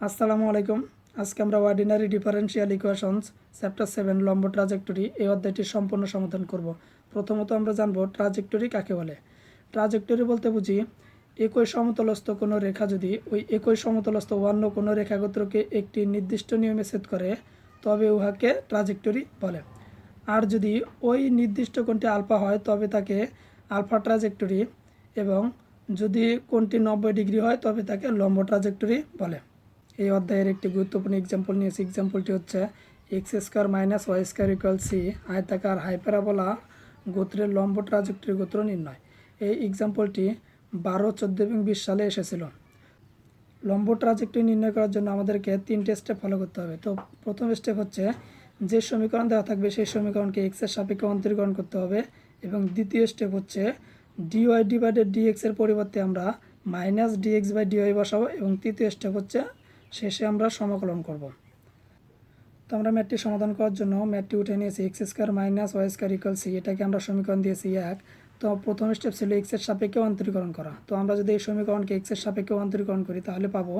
আসসালামু আলাইকুম। আজকে আমরা ordinary differential equations chapter seven লম্ব ট্রাজেক্টরি এই অধ্যায়টির সম্পূর্ণ সমাধান করব। প্রথমত আমরা জানব ট্রাজেক্টরি কাকে বলে। ট্রাজেক্টরি বলতে বুঝি, একই সমতলস্থ কোনো রেখা যদি ওই একই সমতলস্থ অন্য কোনো রেখাগোত্রকে একটি নির্দিষ্ট নিয়মে সেট করে, তবে উহাকে ট্রাজেক্টরি বলে। আর যদি ওই নির্দিষ্ট কোনটি আলফা হয়, তবে তাকে আলফা ট্রাজেক্টরি এবং যদি কোণটি নব্বই ডিগ্রি হয়, তবে তাকে লম্ব ট্রাজেক্টরি বলে। এই অধ্যায়ের একটি গুরুত্বপূর্ণ এক্সাম্পল নিয়েছি। এক্সাম্পলটি হচ্ছে x square minus y square equal c আয়তাকার হাইপারাবোলা গোত্রের লম্ব ট্রাজেক্টরি গোত্র নির্ণয়। এই এক্সাম্পলটি বারো, চোদ্দ এবং বিশ সালে এসেছিল। লম্ব ট্রাজেক্টরি নির্ণয় করার জন্য আমাদেরকে তিনটে স্টেপ ফলো করতে হবে। তো প্রথম স্টেপ হচ্ছে যে সমীকরণ দেওয়া থাকবে, সেই সমীকরণকে এক্সের সাপেক্ষে অন্তরীকরণ করতে হবে এবং দ্বিতীয় স্টেপ হচ্ছে ডিওয়াই ডিভাইডেড ডিএক্স এর পরিবর্তে আমরা মাইনাস ডিএক্স বাই ডিওয়াই বসাবো এবং তৃতীয় স্টেপ হচ্ছে শেষে আমরা সমাকলন করব। তো আমরা ম্যাটটি সমাধান করার জন্য ম্যাটটি উঠে নিয়েছি x square minus y square equal c এটাকে আমরা সমীকরণ দিয়েছি এক। তো প্রথম স্টেপ ছিল এক্সের সাপেক্ষে অন্তরীকরণ করা। তো আমরা যদি এই সমীকরণকে এক্সের সাপেক্ষে অন্তরীকরণ করি, তাহলে পাবো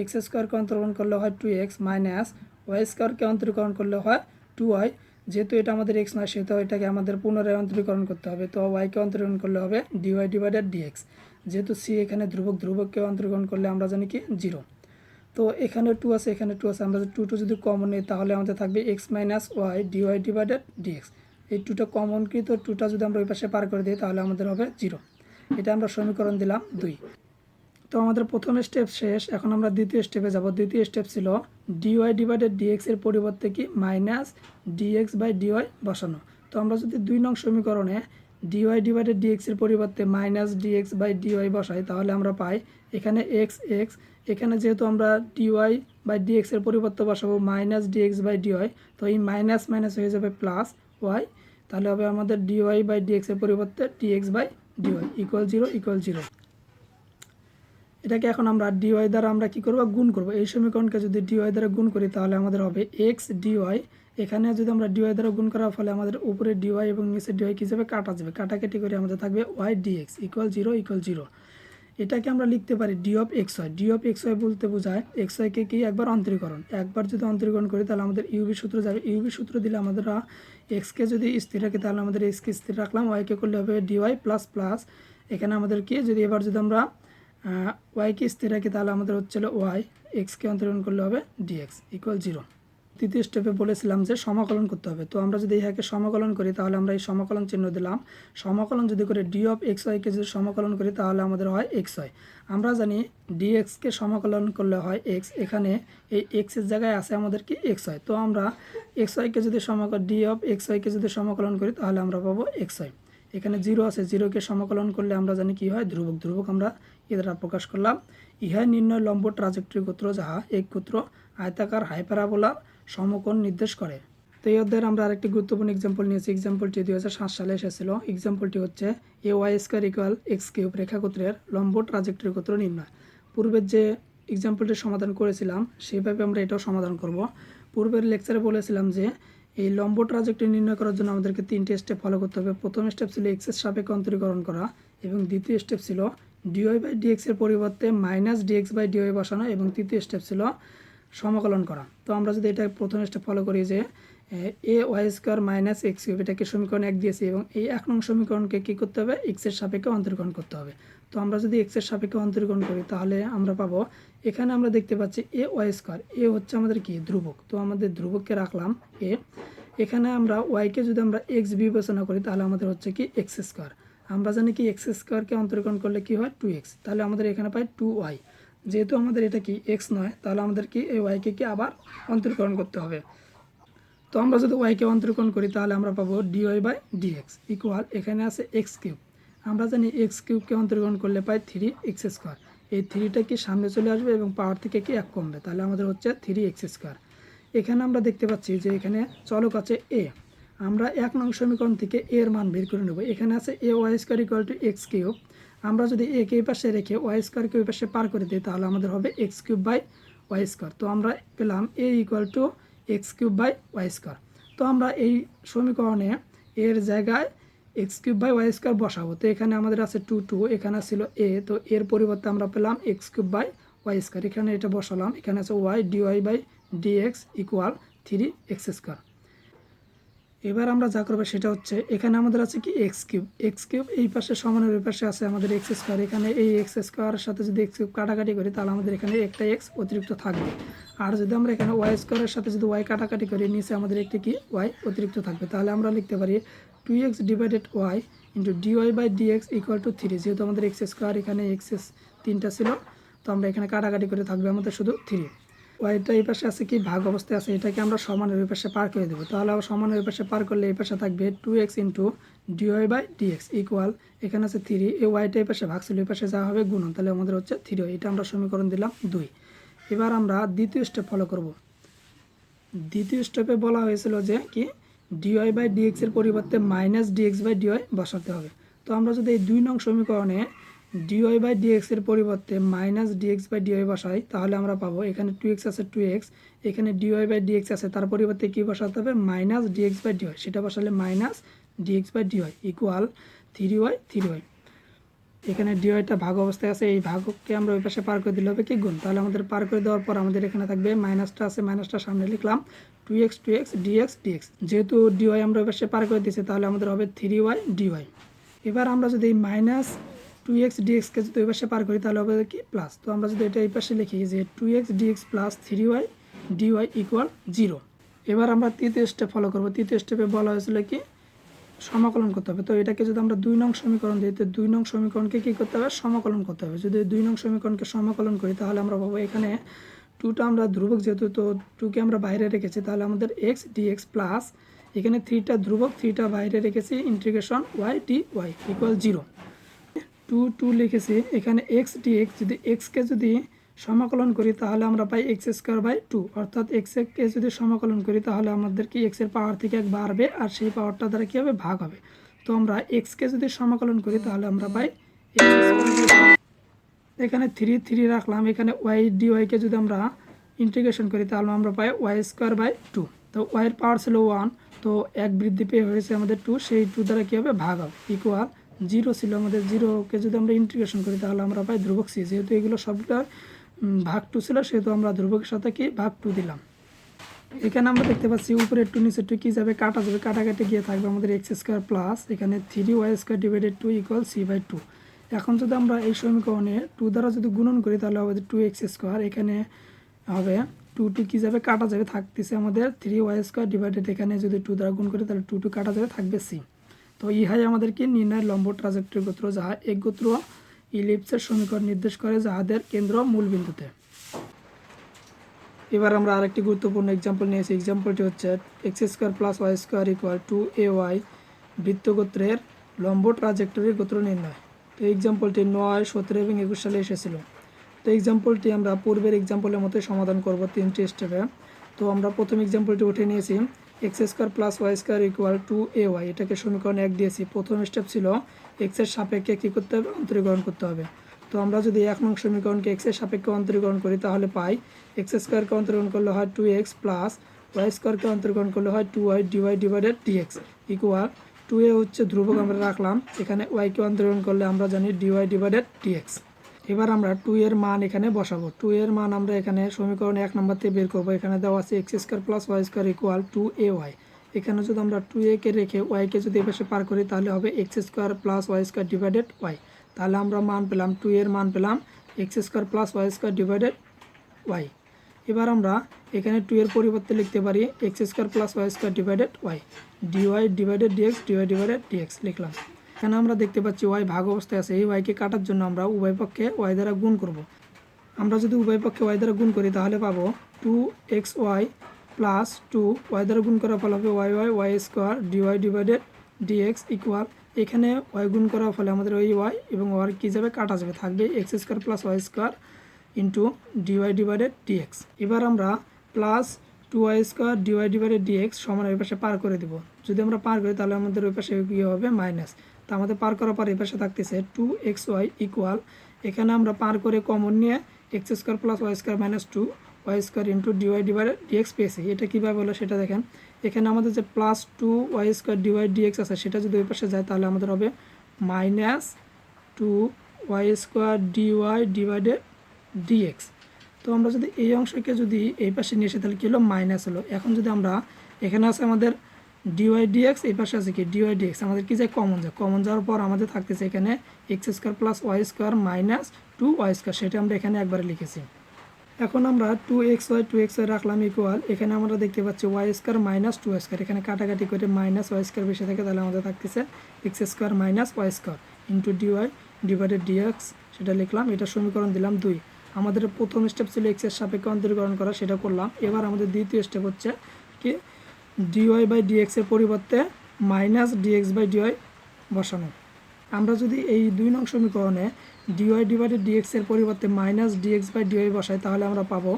এক্স স্কোয়ারকে অন্তরীকরণ করলে হয় টু এক্স মাইনাস ওয়াই স্কোয়ারকে অন্তরীকরণ করলে হয় টু ওয়াই যেহেতু এটা আমাদের এক্স নয়, সেহেতু এটাকে আমাদের পুনরায় অন্তরীকরণ করতে হবে। তো ওয়াইকে অন্তরীকরণ করলে হবে ডিওয়াই ডিভাইডেড ডিএক্স যেহেতু সি এখানে ধ্রুবক, ধ্রুবককে অন্তরীকরণ করলে আমরা জানি কি? জিরো তো এখানে টু আছে এখানে টু আছে। আমরা টু টু যদি কমন নিই, তাহলে আমাদের থাকবে x minus y dy divided dx এই টুটা কমন কি? তো টুটা যদি আমরা ওই পাশে পার করে দিই, তাহলে আমাদের হবে জিরো এটা আমরা সমীকরণ দিলাম দুই। তো আমাদের প্রথম স্টেপ শেষ। এখন আমরা দ্বিতীয় স্টেপে যাব। দ্বিতীয় স্টেপ ছিল ডিওয়াই ডিভাইডেড ডিএক্স এর পরিবর্তে কি? মাইনাস ডিএক্স বাই ডিওয়াই বসানো। তো আমরা যদি দুই নং সমীকরণে ডিওয়াই ডিভাইডেড ডিএক্স এর পরিবর্তে মাইনাস ডিএক্স বাই ডিওয়াই বসাই, তাহলে আমরা পাই এখানে এক্স এক্স এখানে যেহেতু আমরা ডিওয়াই বাই ডিএক্স এর পরিবর্তে বসাবো মাইনাস ডিএক্স বাই ডিওয়াই তো এই মাইনাস মাইনাস হয়ে যাবে প্লাস ওয়াই তাহলে হবে আমাদের ডিওয়াই বাই ডিএক্স এর পরিবর্তে dx by dy equal zero equal zero এটাকে এখন আমরা ডিওয়াই দ্বারা আমরা কি করব? গুণ করব। এই সমীকরণকে যদি ডিওয়াই দ্বারা গুণ করি, তাহলে আমাদের হবে এক্স ডিওয়াই এখানে যদি আমরা ডিওয়াই দ্বারা গুণ করার ফলে আমাদের উপরে ডিওয়াই এবং নিচে ডিওয়াই কী যাবে? কাটা যাবে। কাটাকাটি করে আমাদের থাকবে y dx equal zero equal zero এটাকে আমরা লিখতে পারি d of x y d of x y বলতে বোঝায় এক্স ওয়াইকে কি একবার অন্তরীকরণ? একবার যদি অন্তরীকরণ করি তাহলে আমাদের ইউবি সূত্র যাবে। ইউবি সূত্র দিলে আমাদের এক্সকে যদি স্থির রাখি তাহলে আমাদের এক্সকে স্থির রাখলাম। ওয়াইকে করলে হবে ডিওয়াই প্লাস প্লাস এখানে আমাদের কি? যদি এবার যদি আমরা ওয়াইকে স্থির রাখি তাহলে আমাদের হচ্ছিল ওয়াই এক্সকে অন্তরীকরণ করলে হবে ডিএক্স ইকুয়াল জিরো তৃতীয় স্টেপে বলেছিলাম যে সমাকলন করতে হবে। তো আমরা যদি ইহাকে সমাকলন করি, তাহলে আমরা এই সমাকলন চিহ্ন দিলাম। সমাকলন যদি করে ডি অফ এক্স ওয়াইকে যদি সমাকলন করি, তাহলে আমাদের হয় এক্স ওয়াই আমরা জানি ডি এক্সকে সমাকলন করলে হয় এক্স এখানে এই এক্সের জায়গায় আছে আমাদের কি এক্স ওয়াই তো আমরা এক্স ওয়াইকে যদি সমাকল ডি অফ এক্স ওয়াইকে যদি সমাকলন করি, তাহলে আমরা পাবো এক্স ওয়াই এখানে জিরো আছে জিরোকে সমাকলন করলে আমরা জানি কি হয়? ধ্রুবক ধ্রুবক আমরা এ দ্বারা প্রকাশ করলাম। ইহাই নির্ণয় লম্ব ট্রাজেক্টরি গোত্র যাহা, এক গোত্র আয়তাকার হাইপারাবোলার সমকোণ নির্দেশ করে। তো এই অধ্যায়ের আমরা আরেকটি গুরুত্বপূর্ণ এক্সাম্পল নিয়েছি। এক্সাম্পলটি দুই হাজার সাত সালে এসেছিল। এক্সাম্পলটি হচ্ছে a y square equal x cube রেখাগোত্রের লম্ব ট্রাজেক্টরি গোত্র নির্ণয়। পূর্বের যে এক্সাম্পলটি সমাধান করেছিলাম সেভাবে আমরা এটাও সমাধান করব। পূর্বের লেকচারে বলেছিলাম যে, এই লম্ব ট্রাজেক্টরি নির্ণয় করার জন্য আমাদেরকে তিনটে স্টেপ ফলো করতে হবে। প্রথম স্টেপ ছিল এক্সের সাপেক্ষে অন্তরীকরণ করা এবং দ্বিতীয় স্টেপ ছিল ডিওয়াই বাই ডিএক্স এর পরিবর্তে মাইনাস ডিএক্স বাই ডিওয়াই বসানো এবং তৃতীয় স্টেপ ছিল সমাকলন করা। তো আমরা যদি এটা প্রথম স্টেপ ফলো করি যে, a y square minus x cube, এটাকে সমীকরণ এক দিয়েছি এবং এই এক নং সমীকরণকে কী করতে হবে? এক্সের সাপেক্ষে অন্তরীকরণ করতে হবে। তো আমরা যদি এক্সের সাপেক্ষে অন্তরীকরণ করি, তাহলে আমরা পাবো, এখানে আমরা দেখতে পাচ্ছি এ, ওয়াই স্কোয়ার, এ হচ্ছে আমাদের কি? ধ্রুবক। তো আমাদের ধ্রুবককে রাখলাম, এ। এখানে আমরা ওয়াইকে যদি আমরা এক্স বিবেচনা করি, তাহলে আমাদের হচ্ছে কি? X square. আমরা জানি কি, এক্স স্কোয়ারকে অন্তরীকরণ করলে কি হয়? Two x. তাহলে আমাদের এখানে পাই টু ওয়াই। যেহেতু আমাদের এটা কি এক্স নয়, তাহলে আমাদের কি এই ওয়াইকে কি আবার অন্তরীকরণ করতে হবে। তো আমরা যদি ওয়াইকে অন্তরীকরণ করি, তাহলে আমরা পাবো ডিওয়াই বাই ডিএক্স ইকুয়াল এখানে আছে এক্স কিউব আমরা জানি এক্স কিউবকে অন্তরীকরণ করলে পাই থ্রি এক্স স্কোয়ার এই থ্রিটা কি সামনে চলে আসবে এবং পাওয়ার থেকে কি এক কমবে? তাহলে আমাদের হচ্ছে থ্রি এক্স স্কোয়ার এখানে আমরা দেখতে পাচ্ছি যে এখানে চলক আছে এ আমরা এক নং সমীকরণ থেকে এর মান বের করে নেব। এখানে আছে a y square equal to x cube আমরা যদি এ কে পাশে রেখে ওয়াই স্কোয়ারকে ওই পাশে পার করে দিই, তাহলে আমাদের হবে x cube by y square. তো আমরা পেলাম a equal to x cube by y square. তো আমরা এই সমীকরণে এর জায়গায় x cube by y square বসাবো। তো এখানে আমাদের আছে টু টু, এখানে ছিল এ, তো এর পরিবর্তে আমরা পেলাম x cube by y square. এখানে এটা বসালাম, এখানে আছে y dy by dx equal three x square. এবার আমরা যা করব সেটা হচ্ছে, এখানে আমাদের আছে কি এক্স কিউব। এক্স কিউব এই পাশে সমানের ওই পাশে আছে আমাদের এক্স স্কোয়ার এখানে এই এক্স স্কোয়ারের সাথে যদি এক্স কিউব কাটাকাটি করি, তাহলে আমাদের এখানে একটা এক্স অতিরিক্ত থাকবে। আর যদি আমরা এখানে ওয়াই স্কোয়ারের সাথে যদি ওয়াই কাটাকাটি করি, নিচে আমাদের একটি কি? ওয়াই অতিরিক্ত থাকবে। তাহলে আমরা লিখতে পারি two x divided y into dy by dx equal to three যেহেতু আমাদের এক্স স্কোয়ার এখানে এক্স এস তিনটা ছিল, তো আমরা এখানে কাটাকাটি করে থাকবে আমাদের শুধু থ্রি ওয়াইটা এই পাশে আছে কি? ভাগ অবস্থায় আছে। এটাকে আমরা সমানের ওই পাশে পার করে দেবো। তাহলে আবার সমানের ওই পাশে পার করলে এই পাশে থাকবে two x into dy by dx equal এখানে আছে থ্রি এই ওয়াইটা এই পাশে ভাগ ছিল, এই পাশে যা হবে গুণন। তাহলে আমাদের হচ্ছে থ্রি এটা আমরা সমীকরণ দিলাম দুই। এবার আমরা দ্বিতীয় স্টেপ ফলো করব। দ্বিতীয় স্টেপে বলা হয়েছিল যে কি? ডিওয়াই বাই ডিএক্স এর পরিবর্তে মাইনাস ডিএক্স বাই ডিওয়াই বসাতে হবে। তো আমরা যদি এই দুই নং সমীকরণে ডিওয়াই বাই ডিএক্স এর পরিবর্তে মাইনাস ডিএক্স বাই ডিওয়াই বসাই, তাহলে আমরা পাবো এখানে টু এক্স আছে টু এক্স এখানে ডিওয়াই বাই ডিএক্স আছে, তার পরিবর্তে কী বসাতে হবে? মাইনাস ডিএক্স বাই ডিওয়াই সেটা বসালে minus dx by dy equal three y three y এখানে ডিওয়াইটা ভাগ অবস্থায় আছে, এই ভাগকে আমরা ওই পাশে পার করে দিলে হবে কি গুণ? তাহলে আমাদের পার করে দেওয়ার পর আমাদের এখানে থাকবে মাইনাসটা আছে মাইনাসটা সামনে লিখলাম two x two x dx dx যেহেতু ডিওয়াই আমরা ওই পাশে পার করে দিয়েছি, তাহলে আমাদের হবে থ্রি ওয়াই ডিওয়াই এবার আমরা যদি মাইনাস টু এক্স ডিএক্সকে যদি ওই পাশে পার করি, তাহলে হবে কি প্লাস তো আমরা যদি এটা এই পাশে লিখি যে two x dx plus three y dy equal zero এবার আমরা তৃতীয় স্টেপ ফলো করব। তৃতীয় স্টেপে বলা হয়েছিল কি, সমাকলন করতে হবে। তো এটাকে যদি আমরা দুই নং সমীকরণ দিই, তো দুই নং সমীকরণকে কী করতে হবে? সমাকলন করতে হবে। যদি দুই নং সমীকরণকে সমাকলন করি, তাহলে আমরা পাবো এখানে টুটা আমরা ধ্রুবক যেহেতু, তো টুকে আমরা বাইরে রেখেছি, তাহলে আমাদের এক্স ডিএক্স প্লাস এখানে থ্রিটা ধ্রুবক থ্রিটা বাইরে রেখেছি integration y t y equal zero two two লিখেছি, এখানে এক্স ডিএক্স যদি এক্সকে যদি সমাকলন করি তাহলে আমরা পাই এক্স স্কোয়ার বাই টু অর্থাৎ এক্সকে যদি সমাকলন করি তাহলে আমাদের কি এক্সের পাওয়ার থেকে এক বাড়বে আর সেই পাওয়ারটা দ্বারা কী হবে? ভাগ হবে। তো আমরা এক্সকে যদি সমাকলন করি তাহলে আমরা পাই এখানে থ্রি থ্রি রাখলাম। এখানে ওয়াই ডি ওয়াইকে যদি আমরা ইন্টিগ্রেশন করি তাহলে আমরা পাই ওয়াই স্কোয়ার বাই টু তো ওয়াইয়ের পাওয়ার ছিল ওয়ান তো এক বৃদ্ধি পেয়ে হয়েছে আমাদের টু সেই টু দ্বারা কী হবে? ভাগ হবে। ইকুয়াল জিরো ছিল আমাদের, জিরোকে যদি আমরা ইন্টিগ্রেশন করি তাহলে আমরা পাই ধ্রুবক সি যেহেতু এগুলো সবগুলো ভাগ টু ছিল, সেহেতু আমরা ধ্রুবকের সাথে কি ভাগ টু দিলাম। এখানে আমরা দেখতে পাচ্ছি উপরে টু নিচে টু কী যাবে? কাটা যাবে। কাটাকাটি গিয়ে থাকবে আমাদের এক্স স্কোয়ার প্লাস এখানে three y square divided two equal c by two এখন যদি আমরা এই সমীকরণে টু দ্বারা যদি গুণন করি তাহলে হবে টু এক্স স্কোয়ার এখানে হবে টু টু কী যাবে? কাটা যাবে, থাকতেছে আমাদের থ্রি ওয়াই স্কোয়ার ডিভাইডেড এখানে যদি টু দ্বারা গুণ করি তাহলে টু টু কাটা যাবে, থাকবে সি তো ইহাই আমাদেরকে নির্ণয় লম্ব ট্রাজেক্টরি গোত্র যাহা এক গোত্র ইলিপসের সমীকরণ নির্দেশ করে, যাহাদের কেন্দ্র মূল বিন্দুতে। এবার আমরা আরেকটি গুরুত্বপূর্ণ এক্সাম্পল নিয়েছি এক্সাম্পলটি হচ্ছে x square plus y square equal two a y বৃত্তগোত্রের লম্ব ট্রাজেক্টরি গোত্র নির্ণয়। তো এক্সাম্পলটি নয়, সতেরো এবং একুশ সালে এসেছিল। তো এক্সাম্পলটি আমরা পূর্বের এক্সাম্পলের মতোই সমাধান করব তিনটি স্টেপে তো আমরা প্রথম এক্সাম্পলটি উঠে নিয়েছি। X square plus y square equal two a y. এটাকে সমীকরণ এক দিয়েছি। প্রথম স্টেপ ছিল এক্সের সাপেক্ষে কী করতে হবে? অন্তরীকরণ করতে হবে। তো আমরা যদি এক নং সমীকরণকে এক্সের সাপেক্ষে অন্তরীকরণ করি, তাহলে পাই এক্স স্কোয়ারকে অন্তরীকরণ করলে হয় টু এক্স প্লাস ওয়াই স্কোয়ারকে অন্তরীকরণ করলে হয় two y dy divided dx equal two a হচ্ছে ধ্রুবক আমরা রাখলাম। এখানে ওয়াইকে অন্তরীকরণ করলে আমরা জানি ডিওয়াই ডিভাইডেড ডিএক্স এবার আমরা টু এর মান এখানে বসাবো। টু এর মান আমরা এখানে সমীকরণ এক নম্বর থেকে বের করব। এখানে দেওয়া আছে x square plus y square equal two a y এখানে যদি আমরা টু এ কে রেখে ওয়াইকে যদি এপাশে পার করি, তাহলে হবে x square plus y square divided y তাহলে আমরা মান পেলাম টু এর মান পেলাম x square plus y square divided y এবার আমরা এখানে টু এর পরিবর্তে লিখতে পারি x square plus y square divided y dy divided dx dy divided dx লিখলাম। এখানে আমরা দেখতে পাচ্ছি ওয়াই ভাগ অবস্থায় আছে? এই ওয়াইকে কাটার জন্য আমরা উভয় পক্ষে ওয়াই দ্বারা গুণ করব। আমরা যদি উভয় পক্ষে ওয়াই দ্বারা গুণ করি, তাহলে পাবো two x y plus two y দ্বারা গুণ করার ফলে হবে y y y square dy divided dx equal এখানে ওয়াই গুণ করার ফলে আমাদের ওই ওয়াই এবং ওয়ার কী যাবে? কাটা যাবে। থাকবে x square plus y square into dy divided dx এবার আমরা plus two y square dy divided dx সমান ওই পাশে পার করে দেবো। যদি আমরা পার করি, তাহলে আমাদের ওই পাশে কী হবে? মাইনাস তা আমাদের পার করার পর এই পাশে থাকতেছে টু এক্স ওয়াই ইকুয়াল এখানে আমরা পার করে কমন নিয়ে x square plus y square minus two y square into dy divided dx পেয়েছি। এটা কীভাবে হলো সেটা দেখেন। এখানে আমাদের যে plus two y square dy dx আছে, সেটা যদি ওই পাশে যায় তাহলে আমাদের হবে minus two y square dy divided dx তো আমরা যদি এই অংশকে যদি এই পাশে নিয়ে এসে তাহলে কী হলো? মাইনাস হলো। এখন যদি আমরা এখানে আছে আমাদের ডিওয়াই ডিএক্স এই পাশে আছে কি? ডিওয়াই ডিএক্স আমাদের কি যায় কমন যায় কমন যাওয়ার পর আমাদের থাকতেছে এখানে x square plus y square minus two y square সেটা আমরা এখানে একবারে লিখেছি। এখন আমরা two x y two x y রাখলাম ইকুয়াল এখানে আমরা দেখতে পাচ্ছি y square minus two square এখানে কাটাকাটি করে মাইনাস ওয়াই স্কোয়ার বেশি থাকে, তাহলে আমাদের থাকতেছে x square minus y square into dy divided dx সেটা লিখলাম, এটা সমীকরণ দিলাম দুই। আমাদের প্রথম স্টেপ ছিল এক্সের সাপেক্ষে অন্তরীকরণ করা, সেটা করলাম। এবার আমাদের দ্বিতীয় স্টেপ হচ্ছে কি? ডিওয়াই বাই ডিএক্স এর পরিবর্তে মাইনাস ডিএক্স বাই ডিওয়াই বসানো। আমরা যদি এই দুই নং সমীকরণে ডিওয়াই ডিভাইডেড ডিএক্স এর পরিবর্তে মাইনাস ডিএক্স বাই ডিওয়াই বসাই, তাহলে আমরা পাবো,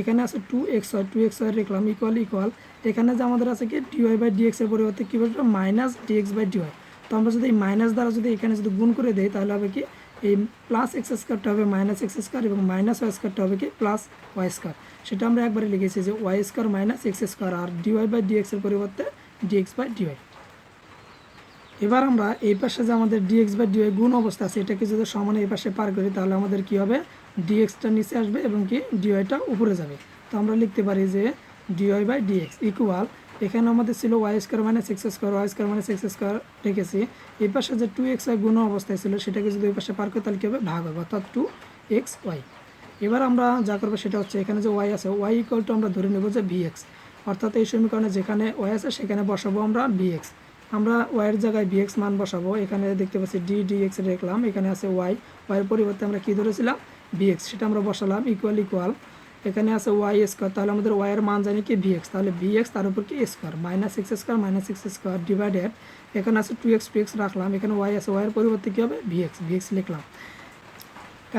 এখানে আছে two x y two x y লিখলাম ইকুয়াল ইকুয়াল এখানে যে আমাদের আছে কি ডিওয়াই বাই ডিএক্স এর পরিবর্তে কী বলব? মাইনাস ডিএক্স বাই ডিওয়াই তো আমরা যদি এই মাইনাস দ্বারা যদি এখানে যদি গুণ করে দেই, তাহলে হবে কি এই প্লাস এক্স স্কোয়ারটা হবে মাইনাস এক্স স্কোয়ার এবং মাইনাস ওয়াই স্কোয়ারটা হবে কি প্লাস ওয়াই স্কোয়ার সেটা আমরা একবারে লিখেছি যে y square minus x square R dy by dx এর পরিবর্তে ডিএক্স বাই ডিওয়াই এবার আমরা এই পাশে যে আমাদের ডিএক্স বাই ডিওয়াই গুণ অবস্থা আছে, এটাকে যদি সমানে এই পাশে পার করি, তাহলে আমাদের কি হবে? ডিএক্সটা নিচে আসবে এবং কি ডিওয়াইটা উপরে যাবে। তো আমরা লিখতে পারি যে ডিওয়াই বাই ডিএক্স ইকুয়াল এখানে আমাদের ছিল ওয়াই স্কোয়ার মানে এক্স স্কোয়ার ওয়াই স্কোয়ার মানে এক্স স্কোয়ার রেখেছি। এই পাশে যে টু এক্স ওয়াই গুণ অবস্থায় ছিল, সেটাকে যদি ওই পাশে পার করি তাহলে কী হবে? ভাগ হবে, অর্থাৎ টু এক্স ওয়াই এবার আমরা যা করব সেটা হচ্ছে এখানে যে ওয়াই আছে ওয়াই ইকুয়াল টু আমরা ধরে নেব যে ভিএক্স অর্থাৎ এই সমীকরণে যেখানে ওয়াই আছে, সেখানে বসাবো আমরা ভিএক্স আমরা ওয়াইয়ের জায়গায় ভিএক্স মান বসাবো। এখানে দেখতে পাচ্ছি ডি ডিএক্স রেখলাম, এখানে আছে ওয়াই ওয়াইয়ের পরিবর্তে আমরা কী ধরেছিলাম? ভিএক্স সেটা আমরা বসালাম ইকুয়াল ইকুয়াল এখানে আছে ওয়াই স্কোয়ার তাহলে আমাদের ওয়াইয়ের মান জানি কি ভিএক্স তাহলে ভিএক্স তার উপর কি square minus x square minus x square divided এখানে আছে টু এক্স টু রাখলাম, এখানে ওয়াই আছে ওয়াইয়ের পরিবর্তে কী হবে? ভিএক্স ভিএক্স লিখলাম।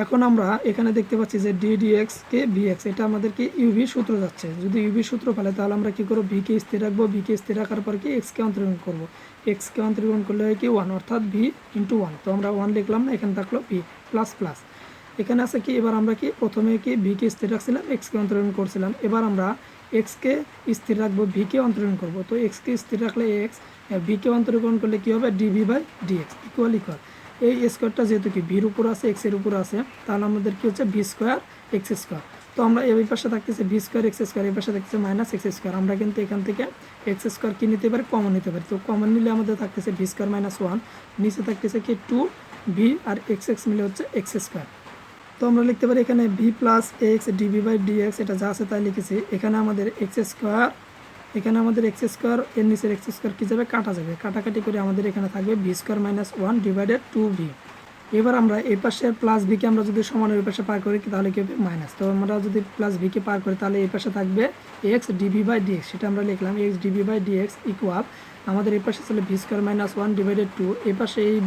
এখন আমরা এখানে দেখতে পাচ্ছি যে ডিডিএক্স কে ভিএক্স এটা আমাদেরকে ইউভি সূত্র যাচ্ছে, যদি ইউভি সূত্র ফেলে তাহলে আমরা কি করব? ভিকে স্থির রাখব ভিকে স্থির রাখার পর কি এক্সকে অন্তর্গণ করব এক্সকে অন্তর্গণ করলে হয় কি ওয়ান অর্থাৎ ভি ইন্টু ওয়ান তো আমরা ওয়ান লিখলাম না, এখানে থাকল ভি প্লাস প্লাস এখানে আছে কি, এবার আমরা কি প্রথমে কি ভিকে স্থির রাখছিলাম এক্সকে অন্তর্গণ করছিলাম। এবার আমরা এক্সকে স্থির রাখব ভিকে অন্তর্গণ করব। তো এক্সকে স্থির রাখলে এক্স ভিকে অন্তর্গণ করলে কি হবে? Dv by dx equal equal এই স্কোয়ারটা যেহেতু কি ভির উপর আছে এক্সের উপর আছে, তাহলে আমাদের কি হচ্ছে? ভি স্কোয়ার এক্স স্কোয়ার তো আমরা এই পাশে থাকতেছে ভি স্কোয়ার এক্স স্কোয়ার এই পাশে থাকতেছে মাইনাস এক্স স্কোয়ার আমরা কিন্তু এখান থেকে এক্স স্কোয়ার কি নিতে পারি? কমন নিতে পারি। তো কমন নিলে আমাদের থাকতেছে ভি স্কোয়ার মাইনাস ওয়ান নিচে থাকতেছে কি টু ভি আর এক্স এক্স মিলে হচ্ছে এক্স স্কোয়ার তো আমরা লিখতে পারি এখানে v plus x dv by dx এটা যা আছে তাই লিখেছি। এখানে আমাদের এক্স স্কোয়ার এখানে আমাদের এক্স স্কোয়ার এর নিচের এক্স স্কোয়ার কী যাবে? কাটা যাবে। কাটাকাটি করে আমাদের এখানে থাকবে v square minus one divided two v এবার আমরা এই পাশে প্লাস ভিকে আমরা যদি সমান ওই পাশে পার করি, তাহলে কি হবে? মাইনাস তো আমরা যদি প্লাস ভিকে পার করি, তাহলে এই পাশে থাকবে এক্স ডিবি বাই ডিএক্স সেটা আমরা লিখলাম x dv by dx equal আমাদের এই পাশে ছিল v square minus one divided two এই পাশে এই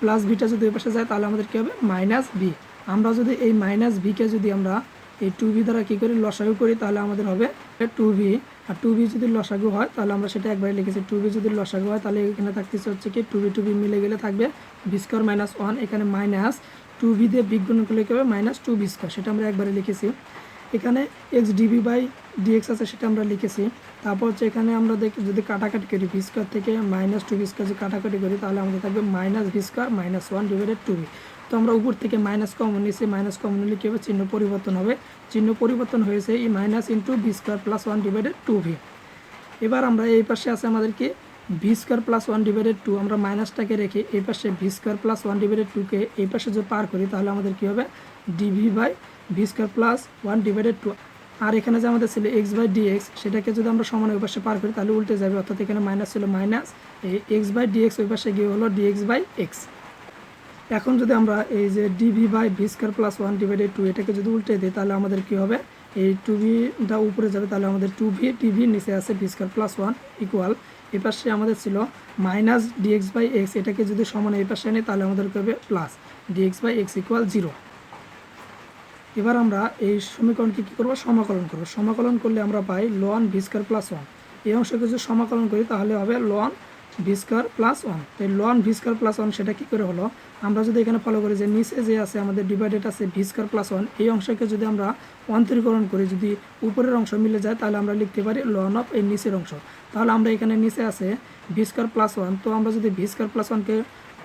প্লাস ভিটা যদি ওই পাশে যায়, তাহলে আমাদের কী হবে? মাইনাস ভি আমরা যদি এই মাইনাস ভিকে যদি আমরা এই টু ভি দ্বারা কী করি? লসাগু করি, তাহলে আমাদের হবে টু ভি আর টু ভি যদি লসাগু হয়, তাহলে আমরা সেটা একবারে লিখেছি। টু ভি যদি লসাগু হয়, তাহলে এখানে থাকতেছে হচ্ছে কি? টু ভি টু ভি মিলে গেলে থাকবে ভি স্কোয়ার মাইনাস ওয়ান এখানে মাইনাস টু ভি দিয়ে বিগুণ করলে কী হবে? মাইনাস টু ভি স্কোয়ার সেটা আমরা একবারে লিখেছি। এখানে এক্স ডিবি বাই ডিএক্স আছে, সেটা আমরা লিখেছি। তারপর হচ্ছে এখানে আমরা দেখি, যদি কাটাকাটি করি ভি স্কোয়ার থেকে মাইনাস টু ভি স্কোয়ার যদি কাটাকাটি করি, তাহলে আমাদের থাকবে minus v square minus one divided two v তো আমরা উপর থেকে মাইনাস কমন নিয়েছি মাইনাস কমন নিলে কী হবে? চিহ্ন পরিবর্তন হবে। চিহ্ন পরিবর্তন হয়েছে এই minus into v square plus one divided two v এবার আমরা এই পাশে আছে আমাদেরকে v square plus one divided two আমরা মাইনাসটাকে রেখে এই পাশে v square plus one divided টুকে এই পাশে যদি পার করি, তাহলে আমাদের কী হবে? Dv by v square plus one divided two আর এখানে যে আমাদের ছিল এক্স বাই ডিএক্স সেটাকে যদি আমরা সমান ওই পাশে পার করি, তাহলে উল্টে যাবে। অর্থাৎ এখানে মাইনাস ছিল মাইনাস এই এক্স বাই ডিএক্স ওই পাশে গিয়ে হলো ডিএক্স বাই এক্স এখন যদি আমরা এই যে dv by v square plus one divided two এটাকে যদি উল্টে দিই, তাহলে আমাদের কী হবে? এই টু ভিটা উপরে যাবে, তাহলে আমাদের টু ভি টিভি নিচে আছে v square plus one equal এই পাশে আমাদের ছিল মাইনাস ডিএক্স বাই এক্স এটাকে যদি সমান এই পাশে নিই তাহলে আমাদের হবে? Plus dx by x equal zero এবার আমরা এই সমীকরণকে কী করব? সমাকলন করব। সমাকলন করলে আমরা পাই ln v square plus one এই অংশকে যদি সমাকলন করি, তাহলে হবে ln v square plus one এই ln v square plus one সেটা কী করে হলো? আমরা যদি এখানে ফলো করি যে নিচে যে আছে, আমাদের ডিভাইডেড আছে ভি স্কোয়ার প্লাস ওয়ান এই অংশকে যদি আমরা অন্তরীকরণ করি, যদি উপরের অংশ মিলে যায়, তাহলে আমরা লিখতে পারি লন অফ এই নিচের অংশ। তাহলে আমরা এখানে নিচে আছে ভি স্কোয়ার প্লাস ওয়ান তো আমরা যদি ভি স্কোয়ার প্লাস ওয়ানকে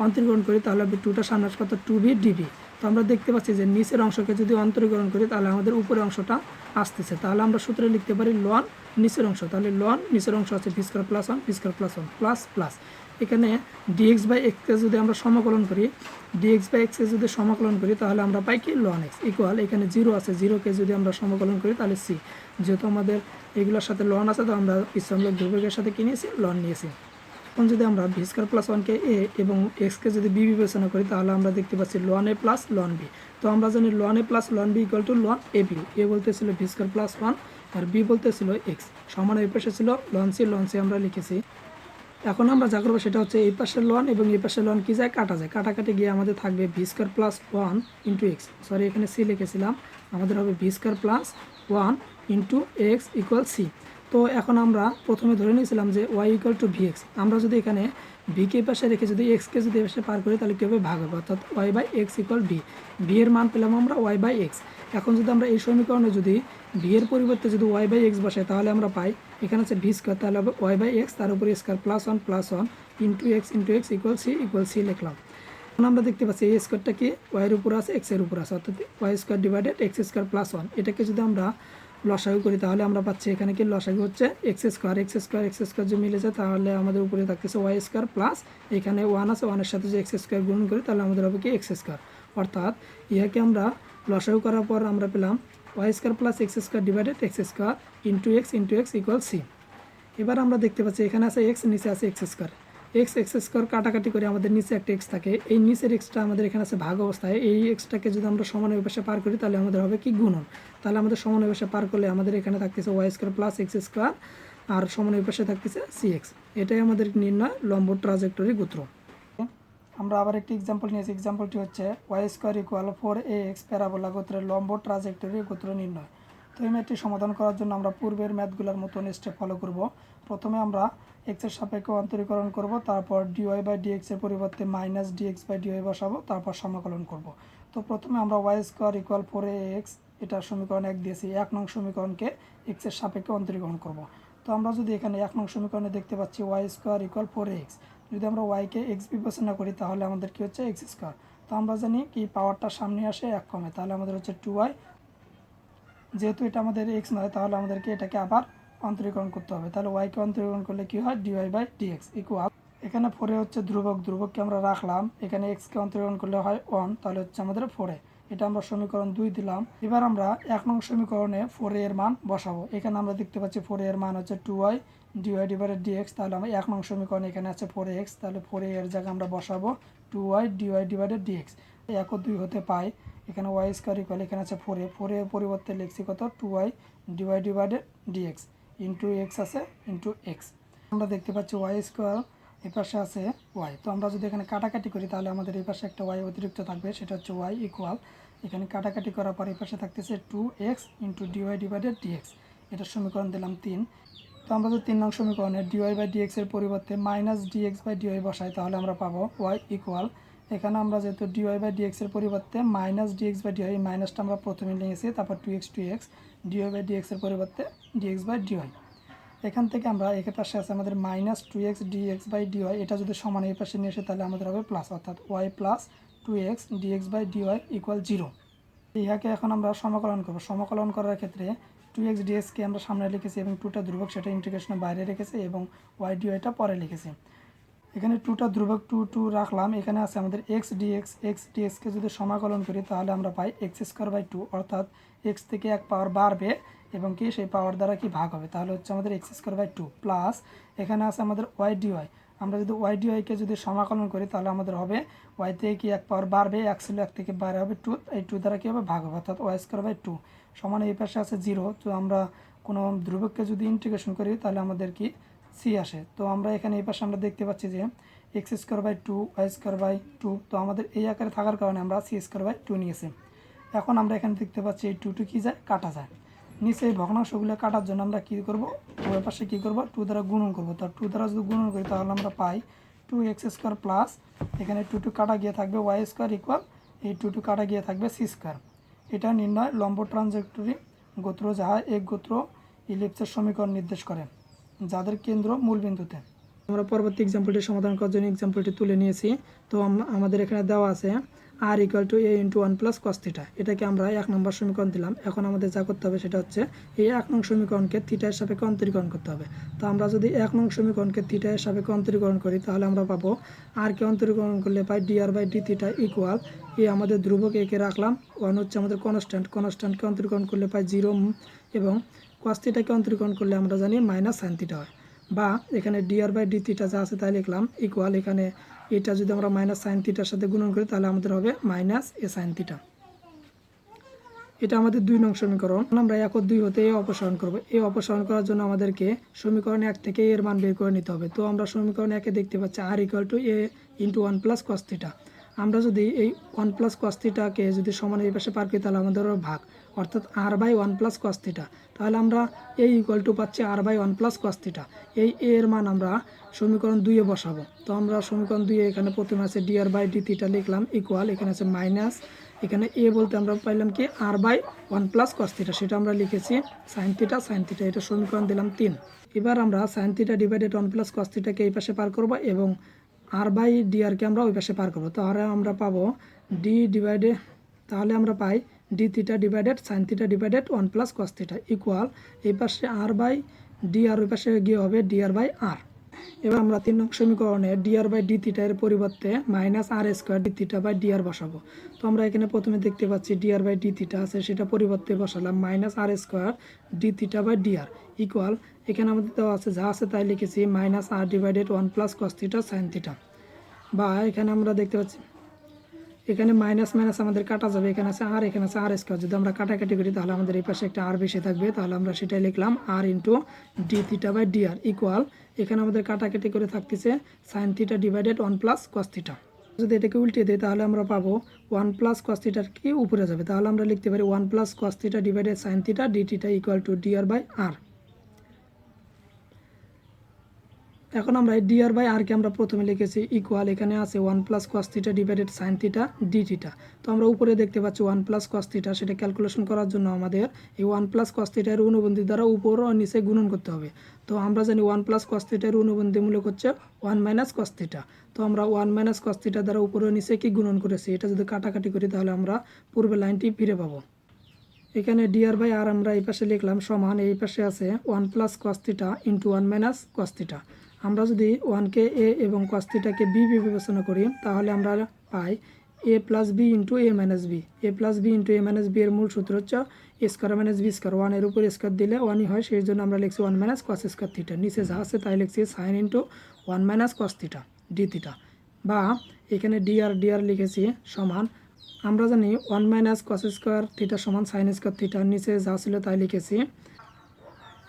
অন্তরীকরণ করি, তাহলে টুটা সামনে কত টু ভি ডিভি তো আমরা দেখতে পাচ্ছি যে নিচের অংশকে যদি অন্তরীকরণ করি, তাহলে আমাদের উপরের অংশটা আসতেছে। তাহলে আমরা সূত্রে লিখতে পারি লন নিচের অংশ। তাহলে লন নিচের অংশ আছে v square plus one v square plus one plus plus এখানে ডিএক্স বাই এক্সকে যদি আমরা সমাকলন করি ডিএক্স বাই এক্সকে যদি সমাকলন করি, তাহলে আমরা পাই কি? লন এক্স ইকুয়াল এখানে জিরো আছে জিরোকে যদি আমরা সমাকলন করি, তাহলে সি যেহেতু আমাদের এগুলোর সাথে লন আছে, তো আমরা ইসলামলোক ধ্রুবকের সাথে কী নিয়েছি? লন নিয়েছি। এখন যদি আমরা ভি স্কোয়ার প্লাস ওয়ানকে এ এবং এক্সকে যদি বি বিবেচনা করি, তাহলে আমরা দেখতে পাচ্ছি ln A plus ln b তো আমরা জানি ln a plus ln b equal to ln a b a বলতেছিল ভি স্কোয়ার প্লাস ওয়ান আর বি বলতেছিল এক্স সমান পাশে ছিল লন সি লন সি আমরা লিখেছি এখন আমরা যা করব সেটা হচ্ছে এই পাশের লন এবং এই পাশের লন কী যায়? কাটা যায়। কাটাকাটি গিয়ে আমাদের থাকবে v square plus one into x sorry এখানে সি লিখেছিলাম। আমাদের হবে v square plus one into x equal c তো এখন আমরা প্রথমে ধরে নিয়েছিলাম যে y equal to v x আমরা যদি এখানে ভিকে পাশে রেখে যদি এক্সকে যদি পাশে পার করি, তাহলে কীভাবে ভাগ হবে। অর্থাৎ y by x equal v v এর মান পেলাম আমরা ওয়াই বাই এক্স এখন যদি আমরা এই সমীকরণে যদি ভি এর পরিবর্তে যদি ওয়াই বাই এক্স বসাই, তাহলে আমরা পাই এখানে আছে ভি স্কোয়ার, তাহলে হবে ওয়াই বাই এক্স, তার উপরে square plus one plus one into x into x equal c equal c লিখলাম। এখন আমরা দেখতে পাচ্ছি এই স্কোয়ারটা কি ওয়াইয়ের উপর আছে এক্সের উপর আছে, অর্থাৎ y square divided x square plus one. এটাকে যদি আমরা লসাগু করি, তাহলে আমরা পাচ্ছি এখানে কি লসাগু হচ্ছে x square x square x square যদি মিলে যায়, তাহলে আমাদের উপরে থাকতেছে ওয়াই স্কোয়ার প্লাস এখানে ওয়ান আছে, ওয়ানের সাথে যদি এক্স স্কোয়ার গুণ করি, তাহলে আমাদের হবে কি এক্স স্কোয়ার। অর্থাৎ ইহাকে আমরা লসাগু করার পর আমরা পেলাম y square plus x square divided x square into x into x equal c এবার আমরা দেখতে পাচ্ছি এখানে আছে এক্স নিচে আছে x square x x square কাটাকাটি করে আমাদের নিচে একটা এক্স থাকে। এই নিচের এক্সটা আমাদের এখানে আছে ভাগ অবস্থায়। এই এক্সটাকে যদি আমরা সমান পাশে পার করি, তাহলে আমাদের হবে কি গুণন? তাহলে আমাদের সমান পাশে পার করলে আমাদের এখানে থাকতেছে y square plus x square আর সমান পাশে থাকতেছে সি এক্স এটাই আমাদের নির্ণয় লম্ব ট্রাজেক্টরি গোত্র। আমরা আবার একটি এক্সাম্পল নিয়েছি। এক্সাম্পলটি হচ্ছে y square equal four a x parabola গোত্রের লম্ব ট্রাজেক্টরি গোত্র নির্ণয়। তো এই ম্যাথটি সমাধান করার জন্য আমরা পূর্বের ম্যাথগুলোর মতন স্টেপ ফলো করব। প্রথমে আমরা এক্সের সাপেক্ষে অন্তরীকরণ করব, তারপর ডিওয়াই বাই ডিএক্স এর পরিবর্তে মাইনাস ডিএক্স বাই ডিওয়াই বসাবো, তারপর সমাকলন করব। তো প্রথমে আমরা y square equal four a x এটা সমীকরণ এক দিয়েছি, এক নং সমীকরণকে এক্সের সাপেক্ষে অন্তরীকরণ করব। তো আমরা যদি এখানে এক নং সমীকরণে দেখতে পাচ্ছি y square equal four x যদি আমরা ওয়াইকে এক্স বিবেচনা করি, তাহলে আমাদের কি হচ্ছে? এক্স স্কোয়ার তো আমরা জানি কি পাওয়ারটা সামনে আসে এক কমে তাহলে আমাদের হচ্ছে টু ওয়াই যেহেতু এটা আমাদের এক্স নয়, তাহলে আমাদেরকে এটাকে আবার অন্তরীকরণ করতে হবে। তাহলে ওয়াইকে অন্তরীকরণ করলে কি হয়? ডিওয়াই বাই ডিএক্স ইকুয়াল এখানে ফোরে হচ্ছে ধ্রুবক। ধ্রুবককে আমরা রাখলাম। এখানে এক্সকে অন্তরীকরণ করলে হয় ওয়ান তাহলে হচ্ছে আমাদের ফোরে এটা আমরা সমীকরণ দুই দিলাম। এবার আমরা এক নং সমীকরণে ফোর এর মান বসাবো। এখানে আমরা দেখতে পাচ্ছি ফোর এর মান হচ্ছে two y dy divided dx তাহলে আমরা এক নং সমীকরণ এখানে আছে ফোর এক্স তাহলে ফোরে এর জায়গায় আমরা বসাবো two y dy divided dx এক ও দুই হতে পাই। এখানে ওয়াই স্কোয়ার ইকুয়াল এখানে আছে ফোর এ ফোর এর পরিবর্তে লিখছি কত? Two y dy divided dx into x আছে ইন্টু এক্স আমরা দেখতে পাচ্ছি ওয়াই স্কোয়ার এই পাশে আছে ওয়াই তো আমরা যদি এখানে কাটাকাটি করি, তাহলে আমাদের এই পাশে একটা ওয়াই অতিরিক্ত থাকবে, সেটা হচ্ছে ওয়াই ইকুয়াল এখানে কাটাকাটি করার পর এই পাশে থাকতেছে two x into dy divided dx এটার সমীকরণ দিলাম তিন। তো আমরা যদি তিন নং সমীকরণে ডিওয়াই বাই ডিএক্স এর পরিবর্তে মাইনাস ডিএক্স বাই ডিওয়াই বসাই, তাহলে আমরা পাবো ওয়াই ইকুয়াল এখানে আমরা যেহেতু ডিওয়াই বাই ডিএক্স এর পরিবর্তে মাইনাস ডিএক্স বাই ডিওয়াই মাইনাসটা আমরা প্রথমে নিয়েছি, তারপর two x two x dy by dx এর পরিবর্তে ডিএক্স বাই ডিওয়াই এখান থেকে আমরা একের পাশে আছে আমাদের minus two x d dx by dy এটা যদি সমান এই পাশে নিয়ে এসে তাহলে আমাদের হবে প্লাস অর্থাৎ y plus two x dx by dy equal zero ইহাকে এখন আমরা সমাকলন করব। সমাকলন করার ক্ষেত্রে টু এক্স ডিএক্সকে আমরা সামনে লিখেছি এবং টুটা ধ্রুবক সেটা ইন্টিগ্রেশনের বাইরে রেখেছি এবং ওয়াই ডিওয়াইটা পরে লিখেছি। এখানে টুটা ধ্রুবক টু টু রাখলাম। এখানে আছে আমাদের এক্স ডিএক্স এক্স ডিএক্সকে যদি সমাকলন করি তাহলে আমরা পাই এক্স স্কোয়ার বাই টু অর্থাৎ এক্স থেকে এক পাওয়ার বাড়বে এবং কি সেই পাওয়ার দ্বারা কি ভাগ হবে? তাহলে হচ্ছে আমাদের x square by two plus এখানে আছে আমাদের ওয়াই ডিওয়াই আমরা যদি ওয়াই ডিওয়াইকে যদি সমাকলন করি, তাহলে আমাদের হবে ওয়াই থেকে কি এক পাওয়ার বাড়বে? এক ছিল এক থেকে বাইরে হবে টু এই টু দ্বারা কী হবে? ভাগ হবে। অর্থাৎ ওয়াই স্কোয়ার বাই টু সমান এই পাশে আছে জিরো তো আমরা কোনো ধ্রুবককে যদি ইন্টিগ্রেশন করি, তাহলে আমাদের কি সি আসে। তো আমরা এখানে এই পাশে আমরা দেখতে পাচ্ছি যে x square by two y square by two তো আমাদের এই আকারে থাকার কারণে আমরা সি স্কোয়ার বাই টু নিয়েছি। এখন আমরা এখানে দেখতে পাচ্ছি এই টু টু কী যায়? কাটা যায়। নিচে এই ভগ্নাংশগুলো কাটার জন্য আমরা কী করব? ওই পাশে কী করব? টু দ্বারা গুণন করব। তো টু দ্বারা যদি গুণন করি, তাহলে আমরা পাই টু এক্স স্কোয়ার প্লাস এখানে টু টু কাটা গিয়ে থাকবে ওয়াই স্কোয়ার ইকুয়াল এই টু টু কাটা গিয়ে থাকবে সি স্কোয়ার এটা নির্ণয় লম্ব ট্রানজেক্টরি গোত্র যাহা এক গোত্র ইলিপসের সমীকরণ নির্দেশ করে, যাদের কেন্দ্র মূলবিন্দুতে আমরা পরবর্তী এক্সাম্পলটি সমাধান করার জন্য এক্সাম্পলটি তুলে নিয়েছি। তো আমাদের এখানে দেওয়া আছে r equal to a into one plus cos theta এটাকে আমরা এক নম্বর সমীকরণ দিলাম। এখন আমাদের যা করতে হবে সেটা হচ্ছে এই এক নং সমীকরণকে থিটার সাপেক্ষে অন্তরীকরণ করতে হবে। তো আমরা যদি এক নং সমীকরণকে থিটার সাপেক্ষে অন্তরীকরণ করি, তাহলে আমরা পাবো আরকে অন্তরীকরণ করলে পাই dr by d theta equal a আমাদের ধ্রুবক একে রাখলাম। ওয়ান হচ্ছে আমাদের কনস্ট্যান্ট কনস্ট্যান্টকে অন্তরীকরণ করলে পাই জিরো এবং কস থিটাকে অন্তরীকরণ করলে আমরা জানি মাইনাস সাইন থিটা হয়। বা এখানে ডিআর বাই ডি থিটা যা আছে তাই লিখলাম। ইকুয়াল এখানে এটা যদি আমরা মাইনাস সাইন থিটার সাথে গুণন করি, তাহলে আমাদের হবে মাইনাস এ সাইন থিটা এটা আমাদের দুই নং সমীকরণ। আমরা এক ও দুই হতে এ অপসারণ করব। এ অপসারণ করার জন্য আমাদেরকে সমীকরণ এক থেকে এর মান বের করে নিতে হবে। তো আমরা সমীকরণ একে দেখতে পাচ্ছি r equal to a into one plus cos theta আমরা যদি এই ওয়ান প্লাস কস থিটাকে যদি সমান এই পাশে পার করি, তাহলে আমাদের ভাগ। অর্থাৎ r by one plus cos theta তাহলে আমরা এই ইকুয়াল টু পাচ্ছি r by one plus cos theta এই এর মান আমরা সমীকরণ দুইয়ে বসাবো। তো আমরা সমীকরণ দুইয়ে এখানে প্রথমে আছে d r by d theta লিখলাম ইকুয়াল এখানে আছে মাইনাস এখানে এ বলতে আমরা পাইলাম কি r by one plus cos theta সেটা আমরা লিখেছি সাইন থিটা সাইন থিটা এটা সমীকরণ দিলাম তিন। এবার আমরা sine theta divided one plus cos থিটাকে এই পাশে পার করব এবং আর বাই ডিআরকে আমরা ওই পাশে পার করব। তাহলে আমরা পাবো ডি ডিভাইডে, তাহলে আমরা পাই d theta divided, sine theta divided, one plus cos theta equal এই পাশে আর বাই ডি আর, ওই পাশে গিয়ে হবে ডিআর বাই আর। এবার আমরা তিন নং সমীকরণে ডিআর বাই ডি থিটা এর পরিবর্তে minus r square d theta by dr বসাবো। তো আমরা এখানে প্রথমে দেখতে পাচ্ছি ডিআর বাই ডি থিটা আছে, সেটা পরিবর্তে বসালাম minus r square d theta by dr equal এখানে আমাদের দেওয়া আছে, যা আছে তাই লিখেছি, minus r divided one plus cos theta sine theta বা এখানে আমরা দেখতে পাচ্ছি, এখানে মাইনাস মাইনাস আমাদের কাটা যাবে, এখানে আছে আর এখানে আছে আর স্কোয়ার যদি আমরা কাটাকাটি করি, তাহলে আমাদের এই পাশে একটা আর বেশি থাকবে, তাহলে আমরা সেটাই লিখলাম r into d theta by dr equal এখানে আমাদের কাটাকাটি করে থাকতেছে sine theta divided one plus cos theta যদি এটাকে উল্টে দিই, তাহলে আমরা পাবো ওয়ান প্লাস কস থিটার কি উপরে যাবে? তাহলে আমরা লিখতে পারি one plus cos theta divided sine theta d theta equal to dr by r এখন আমরা ডিআর বাই আরকে আমরা প্রথমে লিখেছি ইকুয়াল এখানে আছে one plus cos theta divided sine theta d theta তো আমরা উপরে দেখতে পাচ্ছি ওয়ান প্লাস কস থিটা সেটা ক্যালকুলেশন করার জন্য আমাদের এই ওয়ান প্লাস কস থিটার অনুবন্ধী দ্বারা উপর ও নিচে গুণন করতে হবে। তো আমরা জানি ওয়ান প্লাস কস থিটার অনুবন্ধী হচ্ছে ওয়ান মাইনাস কস থিটা তো আমরা ওয়ান মাইনাস থিটা দ্বারা উপরে ও নিচে কি গুণন করেছি? এটা যদি কাটাকাটি করি তাহলে আমরা পূর্বে লাইনটি ফিরে পাবো। এখানে ডিআর বাই আর আমরা এই পাশে লিখলাম, সমান এই পাশে আছে one plus cos theta into one minus cos theta আমরা যদি ওয়ানকে এ এবং কস্তিটাকে বি বি বিবেচনা করি, তাহলে আমরা পাই a plus b into a minus b. A plus b into a minus b এর মূল সূত্র হচ্ছে a square minus b square. ওয়ানের উপর স্কোয়ার দিলে ওয়ানই হয়, সেই জন্য আমরা লিখছি one minus cos square theta. নিচে যা আছে তাই লিখছি sine into one minus cos theta d theta. বা এখানে ডি আর ডি আর লিখেছি সমান, আমরা জানি one minus cos square theta সমান সাইন স্কোয়ার থিটা। নিচে যা ছিল তাই লিখেছি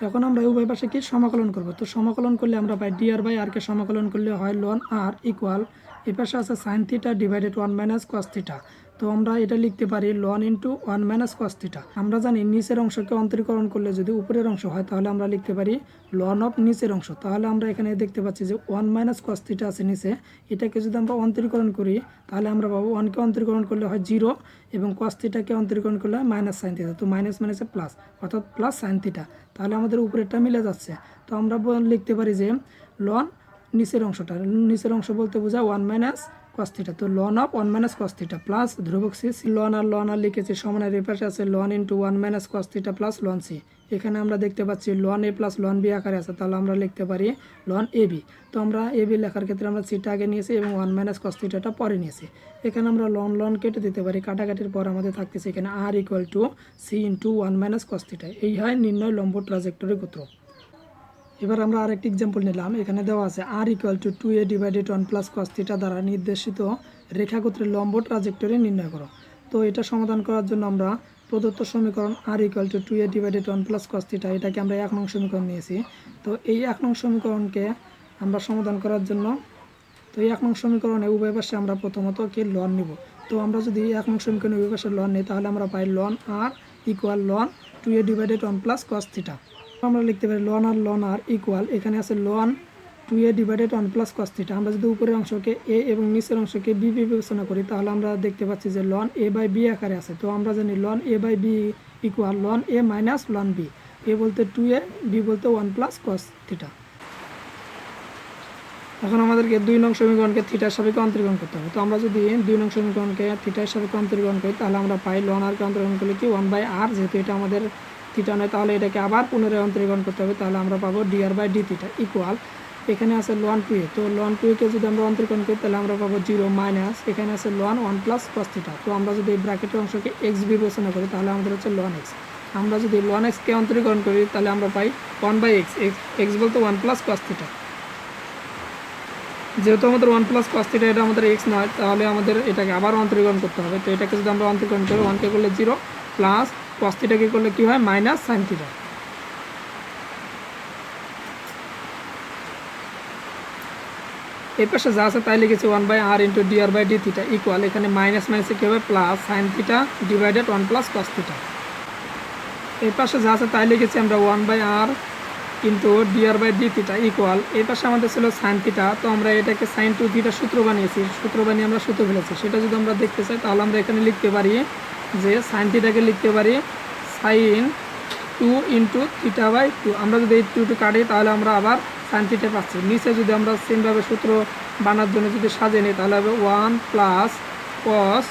এখন আমরা উভয় পাশে কি সমাকলন করব? তো সমাকলন করলে আমরা পাই বাই আর কে সমাকলন করলে হয় লন আর ইকুয়াল এ পাশে আছে sine theta divided one minus cos theta তো আমরা এটা লিখতে পারি ln into one minus cos theta আমরা জানি নিচের অংশকে অন্তরীকরণ করলে যদি উপরের অংশ হয়, তাহলে আমরা লিখতে পারি লন অফ নিচের অংশ। তাহলে আমরা এখানে দেখতে পাচ্ছি যে ওয়ান মাইনাস কস থিটা আছে নিচে। এটাকে যদি আমরা অন্তরীকরণ করি, তাহলে আমরা পাবো ওয়ানকে অন্তরীকরণ করলে হয় জিরো এবং কস থিটাকে অন্তরীকরণ করলে হয় মাইনাস সাইন থিটা তো মাইনাস মাইনাসে প্লাস অর্থাৎ প্লাস সাইন থিটা তাহলে আমাদের উপরেরটা মিলে যাচ্ছে। তো আমরা লিখতে পারি যে লন নিচের অংশটা। নিচের অংশ বলতে বোঝায় ওয়ান মাইনাস কস থিটা তো ln of one minus cos theta plus ধ্রুবক c c ln r ln r লিখেছি সমানের এর পাশে আছে ln into one minus cos theta plus ln c এখানে আমরা দেখতে পাচ্ছি ln A plus ln B আকারে আছে, তাহলে আমরা লিখতে পারি লন এ বি তো আমরা এ বি লেখার ক্ষেত্রে আমরা সিটা আগে নিয়েছি এবং ওয়ান মাইনাস কস থিটাটা পরে নিয়েছি। এখানে আমরা লন লন কেটে দিতে পারি, কাটাকাটির পর আমাদের থাকতেছে এখানে r equal to c into one minus cos theta এই হয় নির্ণয় লম্ব ট্রাজেক্টরি গোত্র। এবার আমরা আরেকটি এক্সাম্পল নিলাম। এখানে দেওয়া আছে r equal to two a divided one plus cos theta দ্বারা নির্দেশিত রেখাগোত্রের লম্ব ট্রাজেক্টরি নির্ণয় করো। তো এটা সমাধান করার জন্য আমরা প্রদত্ত সমীকরণ r equal to two a divided one plus cos theta এটাকে আমরা এক নং সমীকরণ নিয়েছি। তো এই এক নং সমীকরণকে আমরা সমাধান করার জন্য তো এই এক নং সমীকরণে উভয় পাশে আমরা প্রথমত কি লন নিব। তো আমরা যদি এক নং সমীকরণে উভয় পাশে লন নিই, তাহলে আমরা পাই ln R equal ln two A divided one plus cos theta আমরা লিখতে পারি ln R ln r equal এখানে আছে ln two a divided one plus cos theta আমরা যদি উপরের অংশকে এ এবং নিচের অংশকে বি বিবেচনা করি, তাহলে আমরা দেখতে পাচ্ছি যে লন এ বাই বি আকারে আছে। তো আমরা জানি ln a by b equal ln a minus ln b a বলতে টু এ বি বলতে ওয়ান প্লাস কস থিটা এখন আমাদেরকে দুই নং সমীকরণকে থিটার সাপেক্ষে অন্তরীকরণ করতে হবে। তো আমরা যদি দুই নং সমীকরণকে থিটার সাপেক্ষে অন্তরীকরণ করি, তাহলে আমরা পাই লন আরকে অন্তরীকরণ করলে কি? ওয়ান বাই আর যেহেতু এটা আমাদের থিটা নয় তাহলে এটাকে আবার পুনরায় অন্তরীকরণ করতে হবে, তাহলে আমরা পাবো dr by d theta equal এখানে আছে লন টু এ তো লন টু একে যদি আমরা অন্তরীকরণ করি, তাহলে আমরা পাবো জিরো মাইনাস এখানে আছে ln one plus cos theta তো আমরা যদি এই ব্র্যাকেটের অংশকে এক্স বিবেচনা করি, তাহলে আমাদের হচ্ছে লন এক্স আমরা যদি লন এক্সকে অন্তরীকরণ করি, তাহলে আমরা পাই ওয়ান বাই এক্স এক্স বলতে ওয়ান প্লাস কস থিটা যেহেতু আমাদের ওয়ান প্লাস কস থিটা এটা আমাদের এক্স নয়, তাহলে আমাদের এটাকে আবার অন্তরীকরণ করতে হবে, তো এটাকে যদি আমরা অন্তরীকরণ করি ওয়ানকে করলে জিরো প্লাস কস থিটাকে করলে কী হয়? মাইনাস সাইন থিটা এই পাশে যা আছে তাই লিখেছি one by r into d r by d theta equal এখানে মাইনাস মাইনাসে কী হবে? Plus sine theta divided one plus cos theta এই পাশে যা আছে তাই লিখেছি আমরা ওয়ান বাই আর কিন্তু dr by d theta equal এই পাশে আমাদের ছিল সাইন থিটা তো আমরা এটাকে সাইন টু থিটা সূত্র বানিয়েছি, সূত্র বানিয়ে আমরা সূত্র ফেলেছি। সেটা যদি আমরা দেখতে চাই, তাহলে আমরা এখানে লিখতে পারি যে সাইন থিটাকে লিখতে পারি sine two into theta by two আমরা যদি এই টু টু কাটি, তাহলে আমরা আবার সাইন থিটা পাচ্ছি। নিচে যদি আমরা সেমভাবে সূত্র বানার জন্য যদি সাজিয়ে নিই, তাহলে হবে one plus cos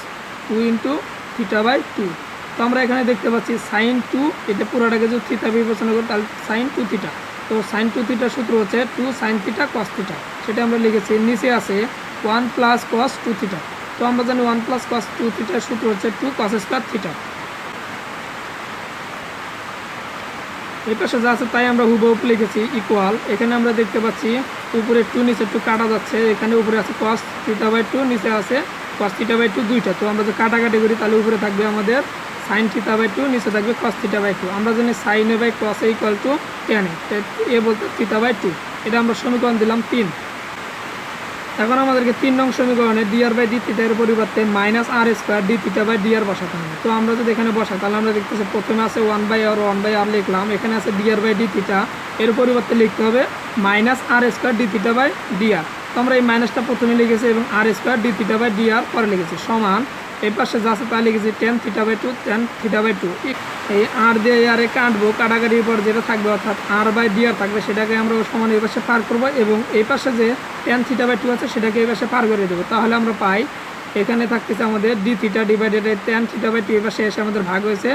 two into theta by two তো আমরা এখানে দেখতে পাচ্ছি সাইন টু এটা পুরোটাকে যদি থিটা বিবেচনা করি, তাহলে সাইন টু থিটা তো সাইন টু থিটার সূত্র হচ্ছে two sine theta cos theta সেটা আমরা লিখেছি, নিচে আছে one plus cos two theta তো আমরা জানি ওয়ান প্লাস কস টু থিটার সূত্র হচ্ছে টু কস স্কোয়ার থিটা এই পাশে যা আছে তাই আমরা হুবহুব লিখেছি ইকুয়াল এখানে আমরা দেখতে পাচ্ছি উপরে টু নিচে টু কাটা যাচ্ছে। এখানে উপরে আছে কস থিটা বাই টু নিচে আছে কস থিটা বাই টু দুইটা। তো আমরা যদি কাটাকাটি করি, তাহলে উপরে থাকবে আমাদের সাইন থিটা বাই টু নিচে থাকবে কস থিটা বাই টু আমরা জানি sine by cos equal to tan a বলতে থিটা বাই টু এটা আমরা সমীকরণ দিলাম তিন। এখন আমাদেরকে তিন নং সমীকরণে ডিআর বাই ডি পরিবর্তে minus r square d by dr বসাতে হবে। তো আমরা যদি এখানে বসাই, তাহলে আমরা দেখতেছি প্রথমে আছে one by r one by r লিখলাম। এখানে আছে ডিআর বাই ডি থিটা এর পরিবর্তে লিখতে হবে minus r square d theta by dr তো আমরা এই মাইনাসটা প্রথমে লিখেছি এবং r square d theta by dr পরে লিখেছি। সমান এই পাশে যা আছে তা লিখেছি tan theta by two tan theta by two এই আর দিয়ে আরে কাটবো, কাটাকাটির পর যেটা থাকবে, অর্থাৎ আর বাই ডিআর থাকবে, সেটাকে আমরা সমান এই পাশে পার করব এবং এই পাশে যে টেন থিটা বাই টু আছে, সেটাকে এই পাশে পার করে দেবো। তাহলে আমরা পাই, এখানে থাকতেছে আমাদের d theta divided tan theta by two এই পাশে এসে আমাদের ভাগ হয়েছে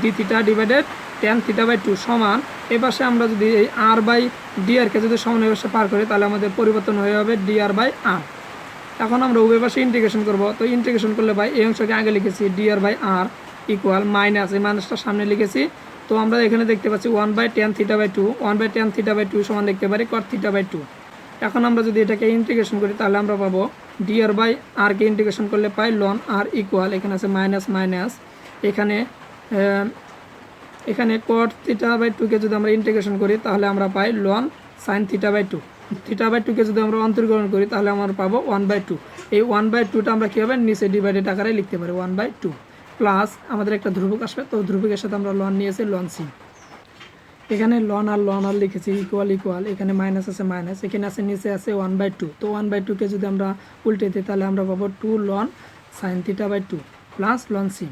d theta divided tan theta by two সমান। এ পাশে আমরা যদি এই আর বাই ডিআরকে যদি সমান এই পাশে পার করি, তাহলে আমাদের পরিবর্তন হয়ে যাবে ডিআর বাই আর এখন আমরা উভয় পাশে ইন্টিগ্রেশন করব। তো ইন্টিগ্রেশন করলে ভাই এই অংশকে আগে লিখেছি dr by r equal minus এই মাইনাসটা সামনে লিখেছি। তো আমরা এখানে দেখতে পাচ্ছি one by tan theta by two one by tan theta by two সমান দেখতে পারি কট থিটা বাই টু এখন আমরা যদি এটাকে ইন্টিগ্রেশন করি, তাহলে আমরা পাবো ডিআর বাই আরকে ইন্টিগ্রেশন করলে পাই লন আর ইকুয়াল এখানে আছে মাইনাস মাইনাস এখানে এখানে কট থিটা বাই টুকে যদি আমরা ইন্টিগ্রেশন করি, তাহলে আমরা পাই ln sine theta by two theta by টুকে যদি আমরা অন্তর্গ্রহণ করি, তাহলে আমরা পাবো ওয়ান বাই টু এই ওয়ান বাই টুটা আমরা কীভাবে নিচে ডিভাইডেড আকারে লিখতে পারি? ওয়ান বাই টু প্লাস আমাদের একটা ধ্রুবক আসবে, তো ধ্রুবকের সাথে আমরা লন নিয়েছি লন সি এখানে লন আর লন আর লিখেছি ইকুয়াল ইকুয়াল এখানে মাইনাস আছে মাইনাস এখানে আছে, নিচে আছে ওয়ান বাই টু তো ওয়ান বাই টুকে যদি আমরা উল্টে দিই, তাহলে আমরা পাবো two ln sine theta by two plus ln c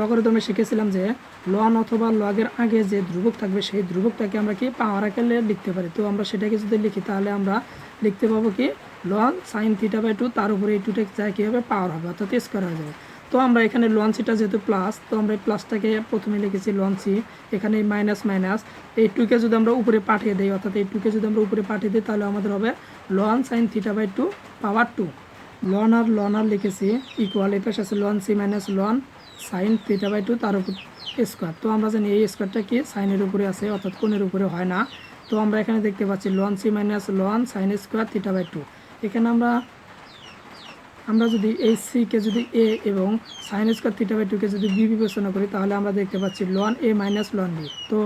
লগারিদমে শিখেছিলাম যে লন অথবা লগের আগে যে ধ্রুবক থাকবে, সেই ধ্রুবকটাকে আমরা কি পাওয়ার আকারে লিখতে পারি? তো আমরা সেটাকে যদি লিখি, তাহলে আমরা লিখতে পাবো কি? Ln sine theta by two তার উপরে এই টুটা যায় কী হবে পাওয়ার হবে, অর্থাৎ স্কোয়ার হয়ে যাবে। তো আমরা এখানে লন সিটা যেহেতু প্লাস তো আমরা এই প্লাসটাকে প্রথমে লিখেছি লন সি এখানে মাইনাস মাইনাস এই টুকে যদি আমরা উপরে পাঠিয়ে দিই, অর্থাৎ এই টুকে যদি আমরা উপরে পাঠিয়ে দিই, তাহলে আমাদের হবে ln sine theta by two power two ln r ln r লিখেছি ইকুয়াল এই পাশে আছে ln c minus ln sine theta by two তার উপর স্কোয়ার তো আমরা জানি এই স্কোয়ারটা কি? সাইনের উপরে আছে, অর্থাৎ কোণের উপরে হয় না। তো আমরা এখানে দেখতে পাচ্ছি ln c minus ln sine square theta by two এখানে আমরা আমরা যদি এই সিকে যদি এ এবং সাইন স্কোয়ার থিটা বাই টুকে যদি বি বিবেচনা করি, তাহলে আমরা দেখতে পাচ্ছি ln A minus ln B তো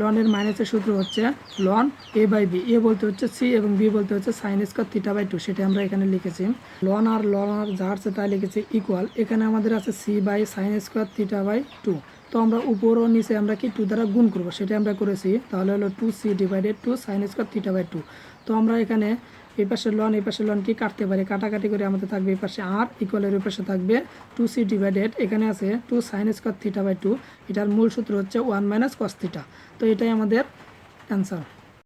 লনের মাইনাসের সূত্র হচ্ছে ln A by B A বলতে হচ্ছে সি এবং বি বলতে হচ্ছে sine square theta by two সেটা আমরা এখানে লিখেছি। লন আর লন আর যা আছে তাই লিখেছি ইকুয়াল এখানে আমাদের আছে c by sine square theta by two তো আমরা উপর ও নিচে আমরা কি টু দ্বারা গুণ করব? সেটা আমরা করেছি। তাহলে হলো two c divided two sine square theta by two তো আমরা এখানে এই পাশে লন এই পাশে লন কি কাটতে পারি? কাটাকাটি করে আমাদের থাকবে এই পাশে আর ইকুয়ালের এই পাশে থাকবে টু সি ডিভাইডেড এখানে আছে two sine square theta by two এটার মূল সূত্র হচ্ছে ওয়ান মাইনাস কস থিটা তো এটাই আমাদের অ্যান্সার